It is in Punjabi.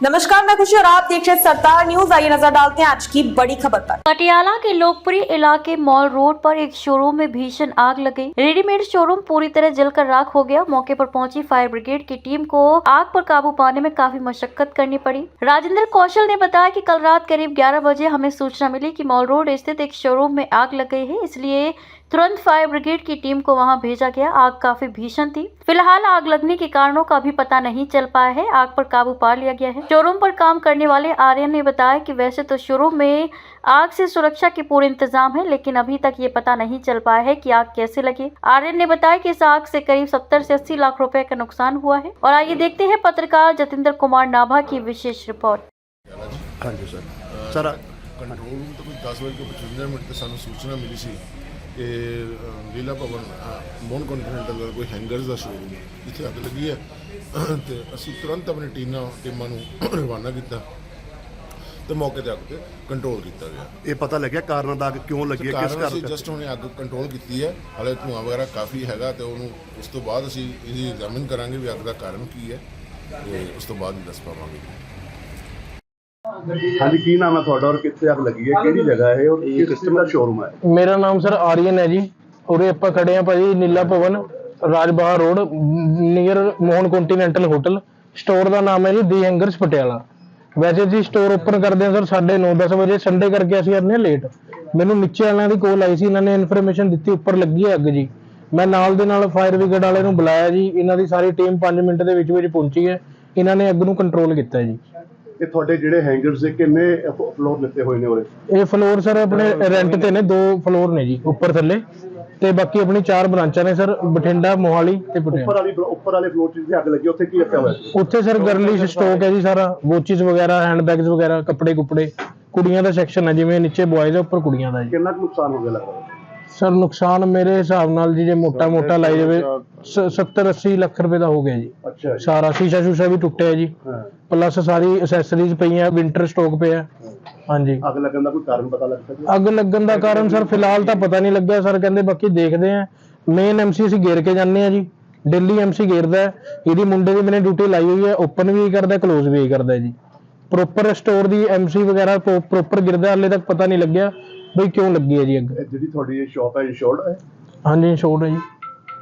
नमस्कार, मैं खुशी और आप देख रहे सरदार न्यूज़। आइए नज़र डालते हैं आज की बड़ी खबर पर। पटियाला के लोकप्रिय इलाके मॉल रोड पर एक शोरूम में भीषण आग लग गई। रेडीमेड शोरूम पूरी तरह जलकर राख हो गया। मौके पर पहुँची फायर ब्रिगेड की टीम को आग पर काबू पाने में काफ़ी मशक्कत करनी पड़ी। राजेंद्र कौशल ने बताया की कल रात करीब 11 बजे हमें सूचना मिली की मॉल रोड स्थित एक शोरूम में आग लग गई है, इसलिए तुरंत फायर ब्रिगेड की टीम को वहाँ भेजा गया। आग काफ़ी भीषण थी। फ़िलहाल आग लगने के कारणों का भी पता नहीं चल पाया है। आग पर काबू पा लिया गया है। शोरूम पर काम करने वाले आर्यन ने बताया कि वैसे तो शुरू में आग से सुरक्षा के पूरे इंतज़ाम है लेकिन अभी तक ये पता नहीं चल पाया है की आग कैसे लगी। आर्यन ने बताया की इस आग से करीब सत्तर से अस्सी लाख रूपए का नुकसान हुआ है। और आइए देखते है पत्रकार जतेंद्र कुमार नाभा की विशेष रिपोर्ट। हाँ सर। कंट्रोल रूम तो कोई दस बजे पचवंजा मिनट तक सूचना मिली थी। ਕਿ ਲੀਲਾ ਭਵਨ ਮੋਨ ਕੰਟੀਨੈਂਟਲ ਦਾ ਕੋਈ ਹੈਂਗਰਸ ਦਾ ਸ਼ੋਰੂਮ ਜਿੱਥੇ ਅੱਗ ਲੱਗੀ ਹੈ। ਤੇ ਅਸੀਂ ਤੁਰੰਤ ਆਪਣੀ ਟੀਮਾਂ ਟੀਮਾਂ ਨੂੰ ਰਵਾਨਾ ਕੀਤਾ ਤੇ ਮੌਕੇ ਤੇ ਅੱਗ ਤੇ ਕੰਟਰੋਲ ਕੀਤਾ ਗਿਆ। ਇਹ ਪਤਾ ਲੱਗਿਆ ਕਾਰਨ ਦਾ ਅੱਗ ਕਿਉਂ ਲੱਗੀ ਹੈ ਕਿਸ ਕਾਰਨ ਅਸੀਂ ਜਸਟ ਹੁਣੇ ਅੱਗ ਕੰਟਰੋਲ ਕੀਤੀ ਹੈ। ਹਾਲੇ ਧੂੰਆਂ ਵਗੈਰਾ ਕਾਫੀ ਹੈਗਾ ਤੇ ਉਹਨੂੰ ਉਸ ਤੋਂ ਬਾਅਦ ਅਸੀਂ ਇਹਦੀ ਐਗਜ਼ਾਮਿਨ ਕਰਾਂਗੇ ਵੀ ਅੱਗ ਦਾ ਕਾਰਨ ਕੀ ਹੈ। ਤੇ ਉਸ ਤੋਂ ਬਾਅਦ ਹੀ ਦੱਸ ਪਾਵਾਂਗੇ। ਹਾਂਜੀ ਕੀ ਨਾਮ ਹੈ ਤੁਹਾਡਾ ਔਰ ਕਿੱਥੇ ਅੱਗ ਲੱਗੀ ਹੈ? ਕਿਹੜੀ ਜਗ੍ਹਾ ਹੈ ਔਰ ਕਿਸ ਕਿਸਮ ਦਾ ਸ਼ੋਰੂਮ ਹੈ? ਮੇਰਾ ਨਾਮ ਸਰ ਆਰੀਅਨ ਹੈ ਜੀ। ਉਰੇ ਆਪਾਂ ਖੜੇ ਆ ਭਾਜੀ Neela Bhawan Rajbaha road near Mohan continental hotel store ਦਾ ਨਾਮ ਹੈ ਜੀ ਦੀ ਹੈਂਗਰਸ ਪਟਿਆਲਾ। ਵੈਸੇ ਜੀ ਸਟੋਰ ਓਪਨ ਕਰਦੇ ਆ ਸਰ 9:30 10 ਵਜੇ ਸੰਡੇ ਕਰਕੇ ਅਸੀਂ ਆਨੇ ਲੇਟ ਮੈਨੂੰ ਨੀਚੇ ਵਾਲਿਆਂ ਦੀ ਕੋਲ ਆਈ ਸੀ ਇਹਨਾਂ ਨੇ ਇਨਫੋਰਮੇਸ਼ਨ ਦਿੱਤੀ ਉੱਪਰ ਲੱਗੀ ਹੈ ਅੱਗ ਜੀ। ਮੈਂ ਨਾਲ ਦੇ ਨਾਲ ਫਾਇਰ ਬ੍ਰਿਗੇਡ ਵਾਲੇ ਨੂੰ ਬੁਲਾਇਆ ਜੀ ਇਹਨਾਂ ਦੀ ਸਾਰੀ ਟੀਮ 5 ਮਿੰਟ ਦੇ ਵਿੱਚ ਵਿੱਚ ਪਹੁੰਚੀ ਹੈ। ਇਹਨਾਂ ਨੇ ਅੱਗ ਨੂੰ ਕੰਟਰੋਲ ਕੀਤਾ ਜੀ। ਇਹ ਤੁਹਾਡੇ ਜਿਹੜੇ ਹੈਂਗਰਸ ਦੇ ਕਿੰਨੇ ਫਲੋਰ ਲਿੱਤੇ ਹੋਏ ਨੇ ਉਰੇ? ਇਹ ਫਲੋਰ ਸਰ ਆਪਣੇ ਰੈਂਟ ਤੇ ਨੇ ਦੋ ਫਲੋਰ ਨੇ ਜੀ ਉੱਪਰ ਥੱਲੇ। ਤੇ ਬਾਕੀ ਆਪਣੀ ਚਾਰ ਬ੍ਰਾਂਚਾਂ ਨੇ ਸਰ ਬਠਿੰਡਾ ਮੋਹਾਲੀ ਤੇ ਉੱਪਰ ਪਟਿਆਲਾ ਵਾਲੀ ਉੱਪਰ ਵਾਲੇ ਫਲੋਰ ਜਿੱਥੇ ਅੱਗ ਲੱਗੀ ਉੱਥੇ ਕੀ ਰੱਖਿਆ ਹੋਇਆ ਸੀ? ਉੱਥੇ ਸਰ ਗਰਲਿਸ਼ ਸਟਾਕ ਹੈ ਜੀ ਸਾਰਾ ਵੋਚਿਸ ਵਗੈਰਾ ਹੈਂਡਬੈਗਸ ਵਗੈਰਾ ਕੱਪੜੇ ਕੁਪੜੇ। ਕੁੜੀਆਂ ਦਾ ਸੈਕਸ਼ਨ ਹੈ ਜਿਵੇਂ ਨੀਚੇ ਬॉयਜ਼ ਹੈ ਉੱਪਰ ਕੁੜੀਆਂ ਦਾ ਜੀ। ਕਿੰਨਾ ਕੁ ਨੁਕਸਾਨ ਹੋ ਗਿਆ ਲੱਗਦਾ? ਸਰ ਨੁਕਸਾਨ ਮੇਰੇ ਹਿਸਾਬ ਨਾਲ ਜੀ ਜੇ ਮੋਟਾ ਮੋਟਾ ਲਾਈ ਜਾਵੇ 70 80 ਲੱਖ ਰੁਪਏ ਦਾ ਹੋ ਗਿਆ ਜੀ। ਅੱਛਾ ਜੀ। ਸਾਰਾ ਸ਼ੀਸ਼ਾ ਸ਼ੂਸ਼ਾ ਵੀ ਟੁੱਟਿਆ ਜੀ। ਹਾਂ। ਪਲੱਸ ਸਾਰੀ ਅਸੈਸਰੀਜ਼ ਪਈਆਂ ਵਿੰਟਰ ਸਟਾਕ ਪਿਆ। ਹਾਂਜੀ। ਅੱਗ ਲੱਗਣ ਦਾ ਕੋਈ ਕਾਰਨ ਪਤਾ ਲੱਗ ਸਕਦਾ ਅੱਗ ਲੱਗਣ ਦਾ ਕਾਰਨ ਸਰ ਫਿਲਹਾਲ ਤਾਂ ਪਤਾ ਨਹੀਂ ਲੱਗਿਆ। ਸਰ ਕਹਿੰਦੇ ਬਾਕੀ ਦੇਖਦੇ ਆ ਮੇਨ ਐਮਸੀ ਅਸੀਂ ਗੇਰ ਕੇ ਜਾਂਦੇ ਆ ਜੀ। ਦਿੱਲੀ ਐਮਸੀ ਗੇਰਦਾ। ਇਹਦੀ ਮੁੰਡੇ ਦੀ ਮੈਨੇ ਡਿਊਟੀ ਲਾਈ ਹੋਈ ਹੈ। ਓਪਨ ਵੀ ਕਰਦਾ ਕਲੋਜ਼ ਵੀ ਕਰਦਾ ਜੀ। ਪ੍ਰੋਪਰ ਸਟੋਰ ਦੀ ਐਮਸੀ ਵਗੈਰਾ ਪ੍ਰੋਪਰ ਗਿਰਦਾ ਹਾਲੇ ਤੱਕ ਪਤਾ ਨਹੀਂ ਲੱਗਿਆ। ਬਈ ਕਿਉਂ ਲੱਗੀ ਹੈ ਜੀ ਅੱਗ? ਜਿਹੜੀ ਤੁਹਾਡੀ ਇਹ ਸ਼ਾਪ ਹੈ ਇੰਸ਼ੋਰਡ ਹੈ? ਹਾਂਜੀ ਇੰਸ਼ੋਰਡ ਹੈ ਜੀ.